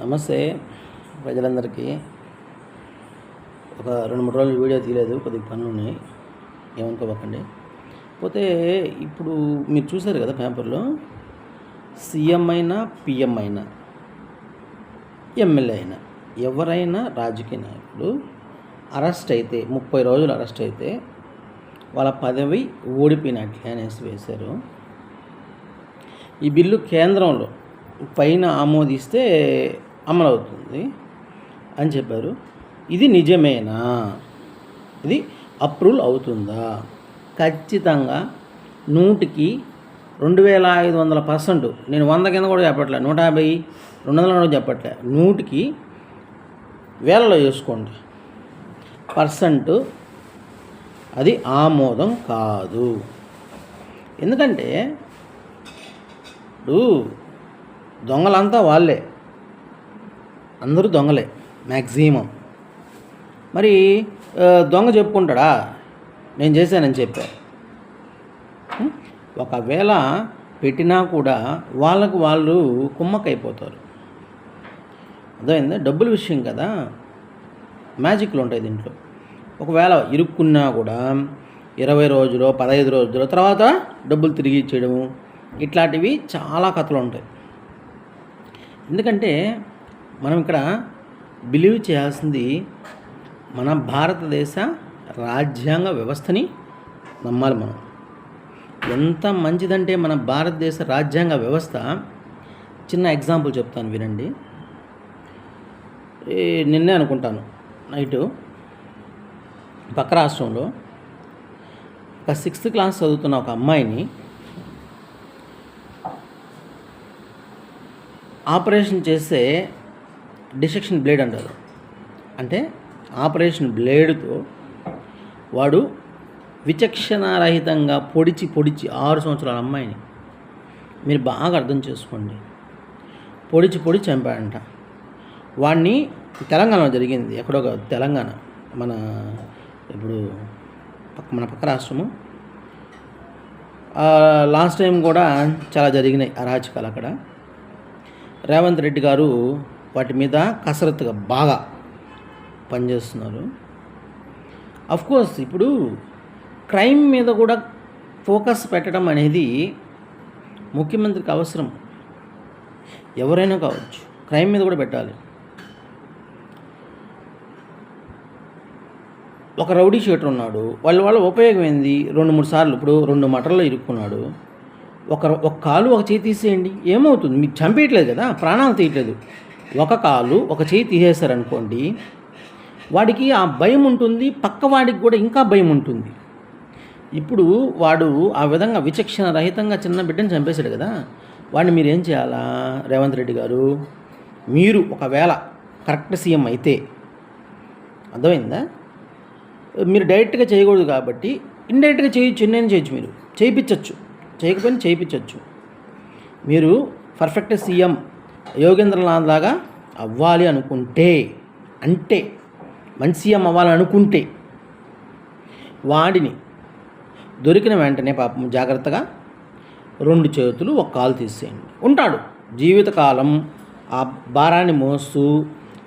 నమస్తే ప్రజలందరికీ. ఒక రెండు మూడు రోజులు వీడియో తీయలేదు కొద్దిగా పనులు ఉన్నాయి. ఏమనుకోవకండి పోతే ఇప్పుడు మీరు చూసారు కదా పేపర్లో సీఎం అయినా పిఎం అయినా ఎమ్మెల్యే అయినా ఎవరైనా రాజకీయ నాయకులు అరెస్ట్ అయితే ముప్పై రోజులు అరెస్ట్ అయితే వాళ్ళ పదవి ఓడిపోయినట్లే అనేసి వేశారు. ఈ బిల్లు కేంద్రంలో పైన ఆమోదిస్తే అమలవుతుంది అని చెప్పారు. ఇది నిజమేనా? ఇది అప్రూవల్ అవుతుందా? ఖచ్చితంగా నూటికి రెండు వేల ఐదు వందల పర్సెంట్. నేను వంద కింద కూడా చెప్పట్లే నూట యాభై రెండు వందల కూడా చెప్పట్లే. నూటికి వేలలో చేసుకోండి పర్సెంట్ అది ఆమోదం కాదు. ఎందుకంటే ఇప్పుడు దొంగలంతా వాళ్ళే. అందరూ దొంగలే మ్యాక్సిమం మరి దొంగ చెప్పుకుంటాడా? నేను చేశానని చెప్పా. ఒకవేళ పెట్టినా కూడా వాళ్ళకు వాళ్ళు కుమ్మకైపోతారు అర్థమైందా? డబ్బుల విషయం కదా. మ్యాజిక్లు ఉంటాయి దీంట్లో. ఒకవేళ ఇరుక్కున్నా కూడా ఇరవై రోజులు పదహైదు రోజుల తర్వాత డబ్బులు తిరిగి ఇచ్చేయడము ఇట్లాంటివి చాలా కథలు ఉంటాయి ఎందుకంటే మనం ఇక్కడ బిలీవ్ చేయాల్సింది మన భారతదేశ రాజ్యాంగ వ్యవస్థని నమ్మాలి మనం. ఎంత మంచిదంటే మన భారతదేశ రాజ్యాంగ వ్యవస్థ చిన్న ఎగ్జాంపుల్ చెప్తాను వినండి. నిన్నే అనుకుంటాను నైటు పక్క రాష్ట్రంలో ఒక సిక్స్త్ క్లాస్ చదువుతున్న ఒక అమ్మాయిని ఆపరేషన్ చేస్తే డిసెక్షన్ బ్లేడ్ అంటారు. అంటే ఆపరేషన్ బ్లేడ్తో వాడు విచక్షణారహితంగా పొడిచి పొడిచి ఆరు సంవత్సరాల అమ్మాయిని మీరు బాగా అర్థం చేసుకోండి. పొడిచి పొడి చంపాడంట. వాడిని తెలంగాణలో జరిగింది. ఎక్కడో కాదు తెలంగాణ. మన ఇప్పుడు పక్క మన పక్క రాష్ట్రము. లాస్ట్ టైం కూడా చాలా జరిగినాయి అరాచకాలు అక్కడ. రేవంత్ రెడ్డి గారు వాటి మీద కసరత్తుగా బాగా పనిచేస్తున్నారు. కోర్స్ ఇప్పుడు క్రైమ్ మీద కూడా ఫోకస్ పెట్టడం అనేది ముఖ్యమంత్రికి అవసరం. ఎవరైనా కావచ్చు క్రైమ్ మీద కూడా పెట్టాలి. ఒక రౌడీ షీటర్ ఉన్నాడు వాళ్ళ వాళ్ళ ఉపయోగం ఏంది? రెండు మూడు సార్లు ఇప్పుడు రెండు మటర్లో ఇరుక్కున్నాడు. ఒక ఒక కాలు ఒక చేయి తీసేయండి. ఏమవుతుంది? మీకు చంపేయట్లేదు కదా ప్రాణాలు తీయట్లేదు. ఒక కాలు ఒక చేయి తీసేశారనుకోండి వాడికి ఆ భయం ఉంటుంది పక్కవాడికి కూడా ఇంకా భయం ఉంటుంది. ఇప్పుడు వాడు ఆ విధంగా విచక్షణ రహితంగా చిన్న బిడ్డను చంపేశాడు కదా వాడిని మీరు ఏం చేయాలా? రేవంత్ రెడ్డి గారు మీరు ఒకవేళ కరెక్ట్ సీఎం అయితే అర్థమైందా? మీరు డైరెక్ట్గా చేయకూడదు కాబట్టి ఇండైరెక్ట్గా చేయొచ్చు ఎన్నైనా చేయొచ్చు మీరు. చేయించవచ్చు చేయకపోయినా చేయించవచ్చు మీరు పర్ఫెక్ట్ సీఎం యోగేంద్రనాథ్ లాగా అవ్వాలి అనుకుంటే అంటే మంచి సీఎం అవ్వాలని అనుకుంటే వాడిని దొరికిన వెంటనే పాపం జాగ్రత్తగా రెండు చేతులు ఒక కాలు తీసేయండి. ఉంటాడు. జీవితకాలం ఆ భారాన్ని మోస్తూ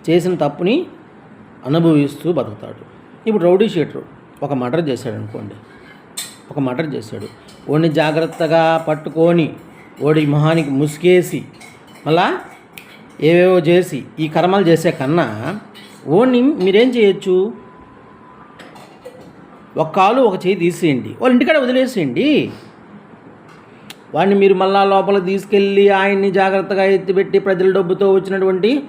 చేసిన తప్పుని అనుభవిస్తూ బతుకుతాడు. ఇప్పుడు రౌడీ షీటర్ ఒక మర్డర్ చేశాడు అనుకోండి ఒక మర్డర్ చేశాడు. ఓడిని జాగ్రత్తగా పట్టుకొని ఓడి మొహానికి ముసుగేసి మళ్ళా? ఏవేవో చేసి ఈ కర్మలు చేసే కన్నా ఓన్ని మీరేం చేయొచ్చు? ఒక కాలు ఒక చేయి తీసేయండి. వాళ్ళ ఇంటికాడ వదిలేసేయండి. వాడిని మీరు మళ్ళా లోపల తీసుకెళ్ళి ఆయన్ని జాగ్రత్తగా ఎత్తిపెట్టి ప్రజల డబ్బుతో వచ్చినటువంటి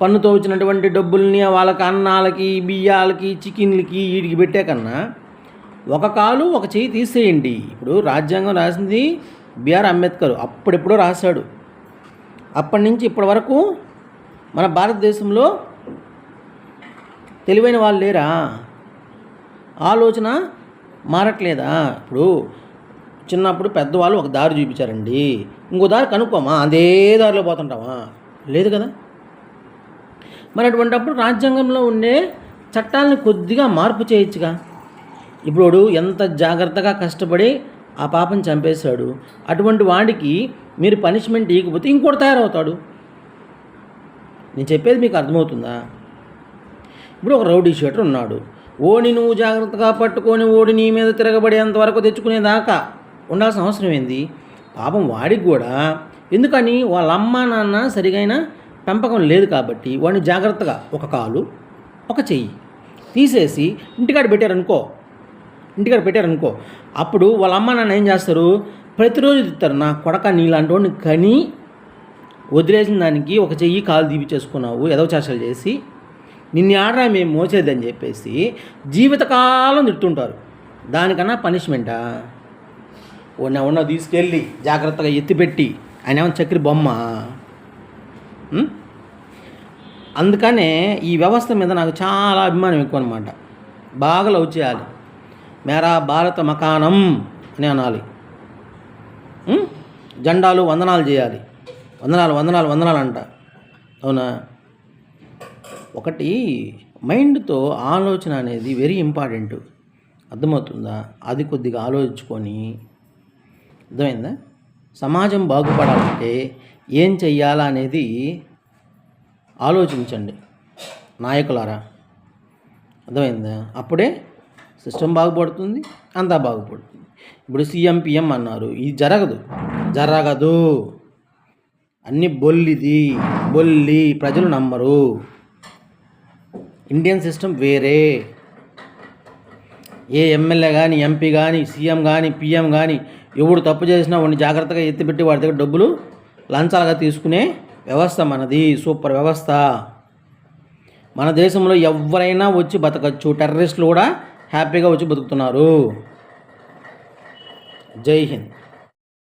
పన్నుతో వచ్చినటువంటి డబ్బుల్ని వాళ్ళకి అన్నాలకి బియ్యాలకి చికెన్లకి వీటికి పెట్టే కన్నా ఒక కాలు ఒక చేయి తీసేయండి. ఇప్పుడు రాజ్యాంగం రాసింది బిఆర్ అంబేద్కర్. అప్పుడెప్పుడో రాశాడు. అప్పటి నుంచి ఇప్పటి వరకు మన భారతదేశంలో తెలివైన వాళ్ళు లేరా? ఆలోచన మారట్లేదా? ఇప్పుడు చిన్నప్పుడు పెద్దవాళ్ళు ఒక దారి చూపించారండి. ఇంకో దారి కనుక్కోమా? అదే దారిలో పోతుంటామా? లేదు కదా? మరి అటువంటప్పుడు రాజ్యాంగంలో ఉండే చట్టాలను కొద్దిగా మార్పు చేయొచ్చుగా. ఇప్పుడు ఎంత జాగ్రత్తగా కష్టపడి ఆ పాపని చంపేశాడు. అటువంటి వాడికి మీరు పనిష్మెంట్ ఇవ్వకపోతే ఇంకోటి తయారవుతాడు. నేను చెప్పేది మీకు అర్థమవుతుందా? ఇప్పుడు ఒక రౌడీ షీటర్ ఉన్నాడు. ఓడి నువ్వు జాగ్రత్తగా పట్టుకొని ఓడి నీ మీద తిరగబడేంత వరకు తెచ్చుకునేదాకా ఉండాల్సిన అవసరం ఏంది? పాపం వాడికి కూడా. ఎందుకని? వాళ్ళ అమ్మ నాన్న సరిగైన పెంపకం లేదు కాబట్టి వాడిని జాగ్రత్తగా ఒక కాలు ఒక చెయ్యి తీసేసి ఇంటికాడ పెట్టారనుకో ఇంటికాడ పెట్టారనుకో. అప్పుడు వాళ్ళ అమ్మ నాన్న ఏం చేస్తారు? ప్రతిరోజు తిత్తారు నా కొడక నీలాంటి వాడిని కని వదిలేసిన దానికి ఒక చెయ్యి కాలు దీపిచేసుకున్నావు ఎదవ చేష్టలు చేసి నిన్ను ఆడరా మేము మోసేదని చెప్పేసి జీవితకాలం తిట్టుంటారు దానికన్నా పనిష్మెంటా? ఉన్న ఉన్న తీసుకెళ్ళి జాగ్రత్తగా ఎత్తిపెట్టి ఆయన ఏమన్నా చక్రి బొమ్మ? అందుకనే ఈ వ్యవస్థ మీద నాకు చాలా అభిమానం ఎక్కువ అనమాట బాగా లవ్ చేయాలి. మేరా భారత మకానం అని అనాలి. జెండాలు వందనాలు చేయాలి. వందనాలు వందనాలు వందనాలు అంట. అవునా? ఒకటి మైండ్తో ఆలోచన అనేది వెరీ ఇంపార్టెంట్. అర్థమవుతుందా? అది కొద్దిగా ఆలోచించుకొని. అర్థమైందా? సమాజం బాగుపడాలంటే ఏం చెయ్యాలా అనేది ఆలోచించండి నాయకులారా. అర్థమైందా? అప్పుడే సిస్టమ్ బాగుపడుతుంది అంతా బాగుపడుతుంది. ఇప్పుడు సీఎం పిఎం అన్నారు ఇది జరగదు. జరగదు. అన్ని బొల్లిది బొల్లి ప్రజలు నమ్మరు. ఇండియన్ సిస్టమ్ వేరే. ఏ ఎమ్మెల్యే కానీ ఎంపీ కానీ సీఎం కానీ పిఎం కానీ ఎవడు తప్పు చేసినా వాడిని జాగ్రత్తగా ఎత్తిపెట్టి వాడి దగ్గర డబ్బులు లంచాలుగా తీసుకునే వ్యవస్థ మనది సూపర్ వ్యవస్థ. మన దేశంలో ఎవరైనా వచ్చి బతకచ్చు. టెర్రరిస్టులు కూడా హ్యాపీగా వచ్చి బతుకుతున్నారు. జై హింద్.